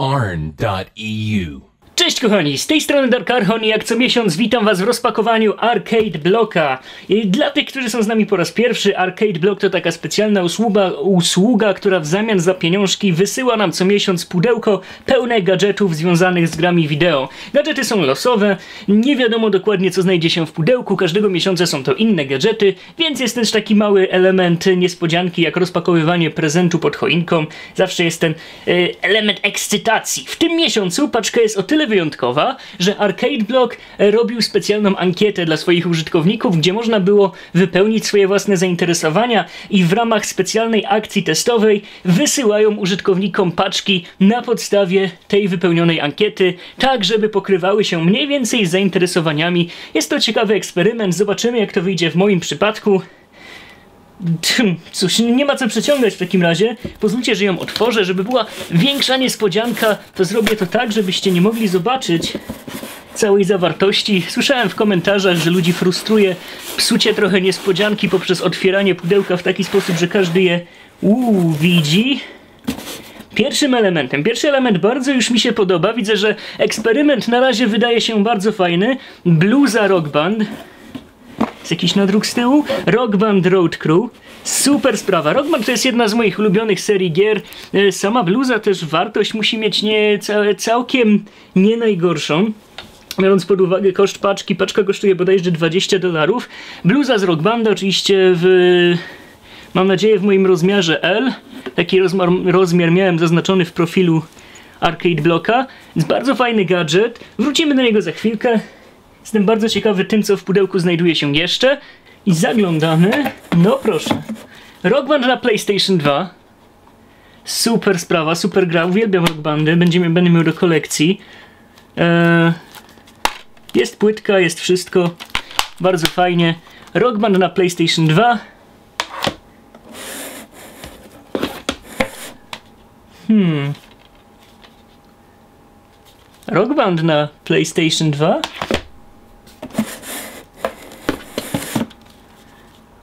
arn.eu. Cześć kochani, z tej strony Dark Archon i jak co miesiąc witam was w rozpakowaniu Arcade Blocka. I dla tych, którzy są z nami po raz pierwszy, Arcade Block to taka specjalna usługa, usługa, która w zamian za pieniążki wysyła nam co miesiąc pudełko pełne gadżetów związanych z grami wideo. Gadżety są losowe, nie wiadomo dokładnie co znajdzie się w pudełku, każdego miesiąca są to inne gadżety, więc jest też taki mały element niespodzianki jak rozpakowywanie prezentu pod choinką. Zawsze jest ten e, element ekscytacji. W tym miesiącu paczka jest o tyle wyjątkowa, że Arcade Block e, robił specjalną ankietę dla swoich użytkowników, gdzie można było wypełnić swoje własne zainteresowania i w ramach specjalnej akcji testowej wysyłają użytkownikom paczki na podstawie tej wypełnionej ankiety, tak żeby pokrywały się mniej więcej z zainteresowaniami. Jest to ciekawy eksperyment, zobaczymy jak to wyjdzie w moim przypadku. Cóż, nie ma co przeciągać w takim razie. Pozwólcie, że ją otworzę, żeby była większa niespodzianka. To zrobię to tak, żebyście nie mogli zobaczyć całej zawartości. Słyszałem w komentarzach, że ludzi frustruje psucie trochę niespodzianki poprzez otwieranie pudełka w taki sposób, że każdy je uuu, widzi. Pierwszym elementem, pierwszy element bardzo już mi się podoba. Widzę, że eksperyment na razie wydaje się bardzo fajny. Bluza Rock Band. Jest jakiś nadruk z tyłu? Rock Band Road Crew. Super sprawa. Rock Band to jest jedna z moich ulubionych serii gier. E, Sama bluza też wartość musi mieć nie, ca- całkiem nie najgorszą. Biorąc pod uwagę koszt paczki, paczka kosztuje bodajże 20 dolarów. Bluza z Rock Banda oczywiście w... Mam nadzieję w moim rozmiarze L. Taki rozmiar, rozmiar miałem zaznaczony w profilu Arcade Blocka. Jest bardzo fajny gadżet. Wrócimy do niego za chwilkę. Jestem bardzo ciekawy tym, co w pudełku znajduje się jeszcze. I zaglądamy. No proszę. Rock Band na PlayStation 2. Super sprawa, super gra. Uwielbiam Rock Bandy. Będziemy, będę miał do kolekcji. Eee, jest płytka, jest wszystko. Bardzo fajnie. Rock Band na PlayStation 2. Hmm. Rock Band na PlayStation 2.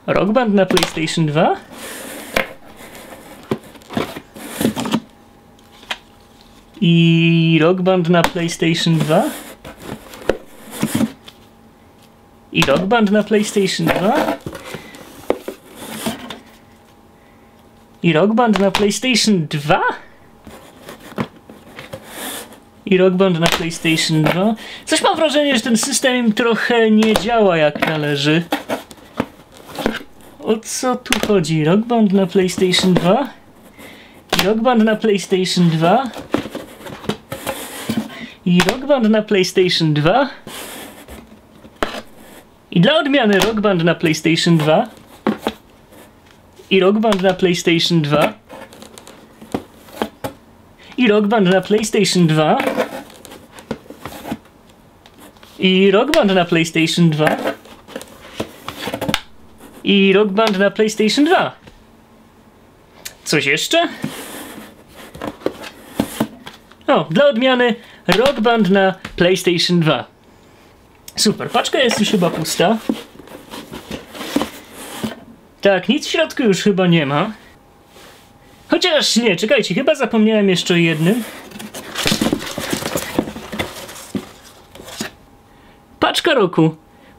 Rock Band na PlayStation 2? I Rock Band na PlayStation 2? I Rock Band na PlayStation 2? I Rock Band na PlayStation 2? I Rock Band na PlayStation 2? Coś mam wrażenie, że ten system trochę nie działa jak należy. O co tu chodzi? Rock Band na PlayStation 2? I Rock Band na PlayStation 2? I Rock Band na PlayStation 2? I dla odmiany Rock Band na PlayStation 2? I Rock Band na PlayStation 2? I Rock Band na PlayStation 2? I Rock Band na PlayStation 2? I Rock Band na PlayStation 2. Coś jeszcze? O, dla odmiany Rock Band na PlayStation 2. Super, paczka jest już chyba pusta. Tak, nic w środku już chyba nie ma. Chociaż nie, czekajcie, chyba zapomniałem jeszcze o jednym. Paczka roku.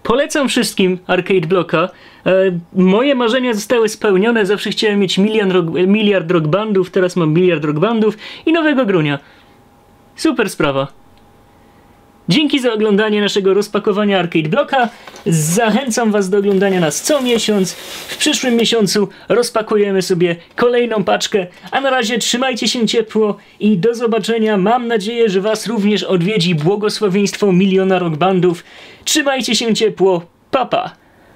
Polecam wszystkim Arcade Blocka. E, moje marzenia zostały spełnione. Zawsze chciałem mieć miliard, rock, miliard rock bandów, teraz mam miliard rock bandów i nowego grunia. Super sprawa. Dzięki za oglądanie naszego rozpakowania Arcade Blocka. Zachęcam Was do oglądania nas co miesiąc. W przyszłym miesiącu rozpakujemy sobie kolejną paczkę. A na razie trzymajcie się ciepło i do zobaczenia. Mam nadzieję, że Was również odwiedzi błogosławieństwo miliona rock bandów. Trzymajcie się ciepło. Papa. Pa.